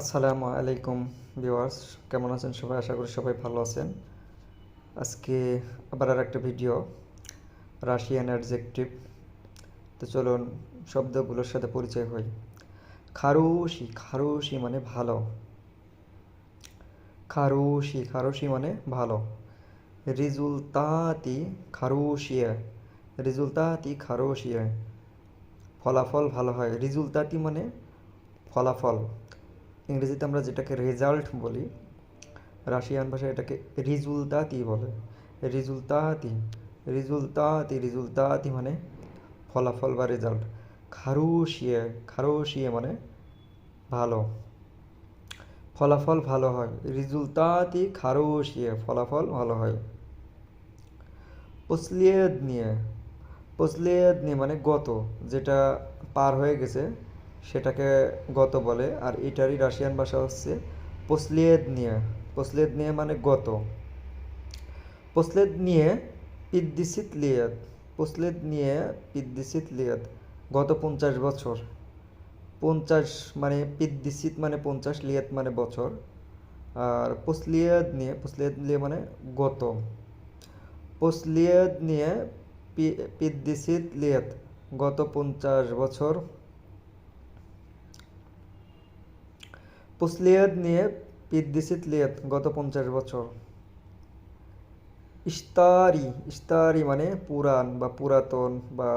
আসসালামু আলাইকুম ভিউয়ার্স, কেমন আছেন সবাই? আশা করি সবাই ভালো আছেন। আজকে আবার আর একটা ভিডিও রাশিয়ান অ্যাডজেক্টিভ তো চলুন, শব্দগুলোর সাথে পরিচয় হই। খারুশি খারুশি মানে ভালো। খারুশি খারুশি মানে ভালো। রিজুলতাতি খারুশিয়া রিজুলতাতি খারুশিয়া। ফলাফল ভালো হয়। রিজুলতাতি মানে ফলাফল। ইংরেজিতে আমরা যেটাকে রেজাল্ট বলি, রাশিয়ান ভাষায় এটাকে রিজুলতাতি বলে। রিজুলতাতি রিজুলতাতি রিজুলতাতি মানে ফলাফল বা রেজাল্ট খারুশিয়ে খারুশিয়ে মানে ভালো। ফলাফল ভালো হয়। রিজুলতাতি, খারুশিয়ে, ফলাফল ভালো হয়। পসলিয়েদ নিয়ে পসলিয়েদ নিয়ে মানে গত, যেটা পার হয়ে গেছে। সেটাকে গত বলে, আর এটারই রাশিয়ান ভাষা হচ্ছে পসলিয়েদ নিয়ে পসলিয়েদ নিয়ে মানে গত। পসলেদ নিয়ে পিদ্দিসিত লিয়াত পসলেদ নিয়ে পিদ্দিসিত লিয়াত গত পঞ্চাশ বছর। পঞ্চাশ মানে পিদ্দিসিত মানে পঞ্চাশ লিয়াত মানে বছর। আর পসলিয়াদ নিয়ে পসলিয়াদ নিয়ে মানে গত। পসলিয়াদ নিয়ে পিদ্দিসিত লিয়াত গত পঞ্চাশ বছর পুসলিয়াদ নিয়ে পিদ্দিসিত লিয়াত গত পঞ্চাশ বছর। ইস্তারি ইস্তারি মানে পুরাণ বা পুরাতন বা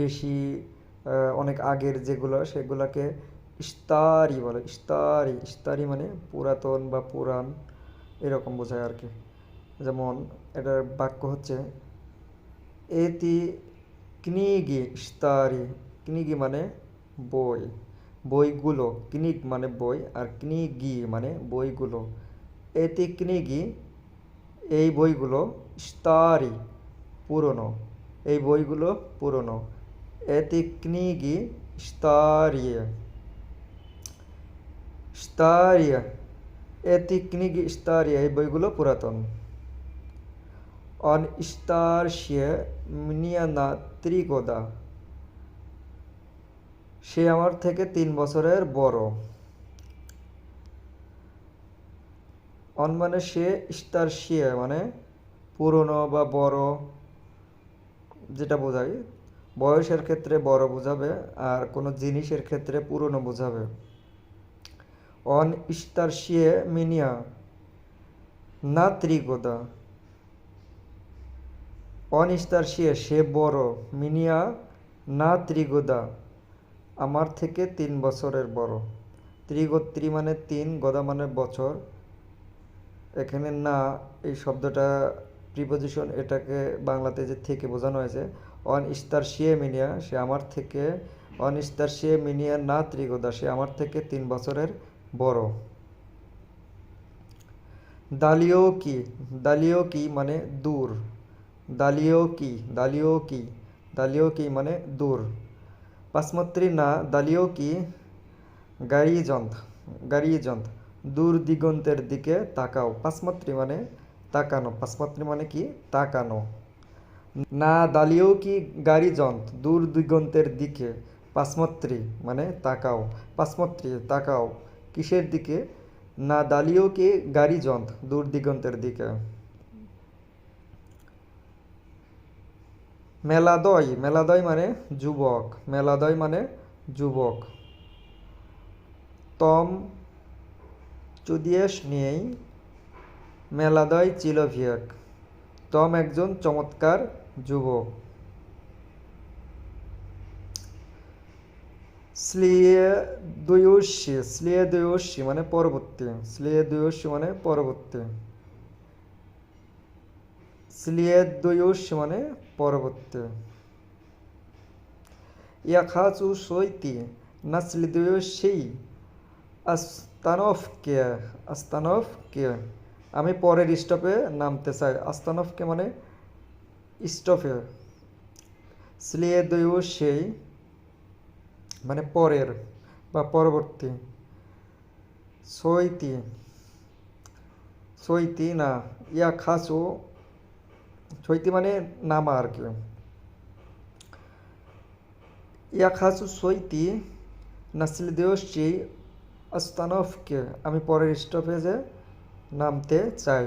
বেশি অনেক আগের যেগুলো, সেগুলোকে ইস্তারি বলে। ইস্তারি ইস্তারি মানে পুরাতন বা পুরাণ, এরকম বোঝায় আর কি। যেমন এটার বাক্য হচ্ছে এতি কনিগি ইস্তারি কনিগি মানে বই। বইগুলো, ক্নিক মানে বই আর ক্নিগি মানে বইগুলো। এতে ক্নিগি, এই বইগুলো স্তারি পুরনো। এই বইগুলো পুরনো। এতে ক্নিগি স্তারিয়ে স্তারিয়া এতে ক্নিগি স্তারিয়া এই বইগুলো পুরাতন। অন স্তারশিয়ে মিনিয়ানা ত্রিগোদা। সে আমার থেকে তিন বছরের বড়। অন মানে সে ইস্তার শিয়ে মানে পুরনো বা বড়, যেটা বোঝায়, বয়সের ক্ষেত্রে বড় বোঝাবে আর কোনো জিনিসের ক্ষেত্রে পুরনো বোঝাবে। অন ইস্তার শিয়ে মিনিয়া না ত্রিগোদা অন ইস্তার শিয়ে, সে বড়, মিনিয়া না ত্রিগোদা আমার থেকে তিন বছরের বড়। ত্রিগোত্রী মানে তিন, গদা মানে বছর। এখানে না, এই শব্দটা প্রিপোজিশন এটাকে বাংলাতে যে থেকে বোঝানো হয়েছে অন ইস্তার শিয়ে মিনিয়া সে আমার থেকে অন ইস্তার শিয়ে মিনিয়া না ত্রিগোদা, সে আমার থেকে তিন বছরের বড়। দালিও কি? দালিও কি মানে দূর। দালিও কি? দালিও কি? দালিও কি মানে দূর। পাসমত্রী না, দালিও কি? গাড়িযন্ত্র গাড়িযন্ত্র। দূর দিগন্তের দিকে তাকাও। পাসমত্রী মানে তাকানো। পাসমত্রী মানে কি? তাকানো। না, দালিও কি? গাড়িযন্ত্র। দূর দিগন্তের দিকে পাসমত্রী মানে তাকাও। পাসমত্রী, তাকাও। কিসের দিকে? না, দালিও কি? গাড়িযন্ত্র। দূর দিগন্তের দিকে। মেলাদয় মেলাদয় মানে যুবক, মেলাদয় মানে যুবক। তম চুদিয়েশ নিয়েই মেলাদয় চিলভিয়াক তম একজন চমৎকার যুবক। স্লিয়ে দুয়সী স্লিয়ে দুয়সী মানে পরবর্তী স্লিয়ে দুয়সী মানে পরবর্তী। স্লিয়েদয়ুষ মানে পরবর্তী। ইয়াখাচু সৈতি নাসলিদয়ুষী আস্তানফকে আস্তানফকে। আমি পরের স্টপে নামতে চাই। আস্তানফকে মানে স্টপে। স্লিয়েদয়ুষেই মানে পরের বা পরবর্তী। সৈতি সৈতি না ইয়া খাসু সৈতি মানে নামা আর কি। ইয়াখাসু সৈতি নাসিল নাসলিদেওশি আস্তানফকে আমি পরের স্টপেজে নামতে চাই।